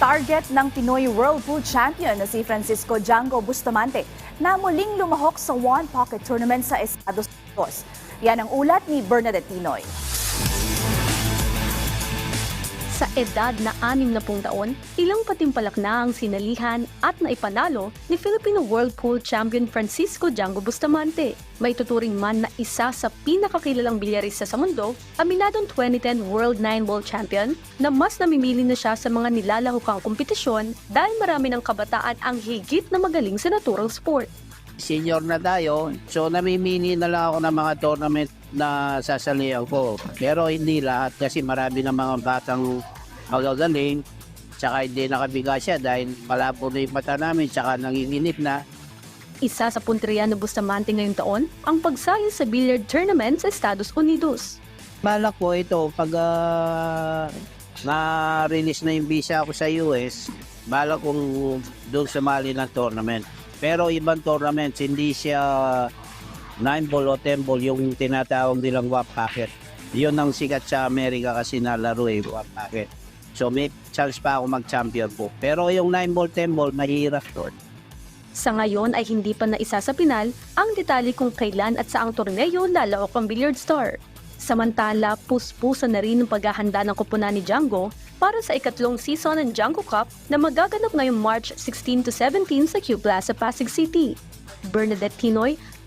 Target ng Pinoy World Pool Champion na si Francisco Django Bustamante na muling lumahok sa One Pocket Tournament sa Estados Unidos. Yan ang ulat ni Bernadette Tinoy. Sa edad na 60 taon, ilang patimpalak na ang sinalihan at naipanalo ni Filipino World Pool Champion Francisco Django Bustamante. May tuturing man na isa sa pinakakilalang bilyarista sa mundo, aminadong 2010 World 9 Ball Champion na mas namimili na siya sa mga nilalahukang kompetisyon dahil marami ng kabataan ang higit na magaling sa naturang sport. senior na tayo. So namimili na lang ako ng mga tournament na sasalihan ko. Pero hindi lahat kasi marami ng mga batang magagaling. Tsaka hindi nakabiga siya dahil malabo na yung mata namin. Tsaka nanginginip na. Isa sa punteriya ni Bustamante ngayong taon ang pagsayo sa billiard tournament sa Estados Unidos. Balak ko ito pag ah, na-release na yung visa ko sa US, balak kong doon sumali ng tournament. Pero ibang tournaments, hindi siya 9 ball o 10 ball yung tinatawag nilang WAP packet. Yun ang sikat sa Amerika kasi nalaro eh, WAP packet. So may chance pa ako mag-champion po. Pero yung 9 ball, 10 ball, mahirap short. Sa ngayon ay hindi pa naisa sa pinal ang detalye kung kailan at saang torneo lalaok ang Billiard Star. Samantala, puspusan na rin ang paghahanda ng kupunan ni Django para sa ikatlong season ng Django Cup na magaganap ngayong March 16 to 17 sa Q Plaza, Pasig City. Bernadette Tinoy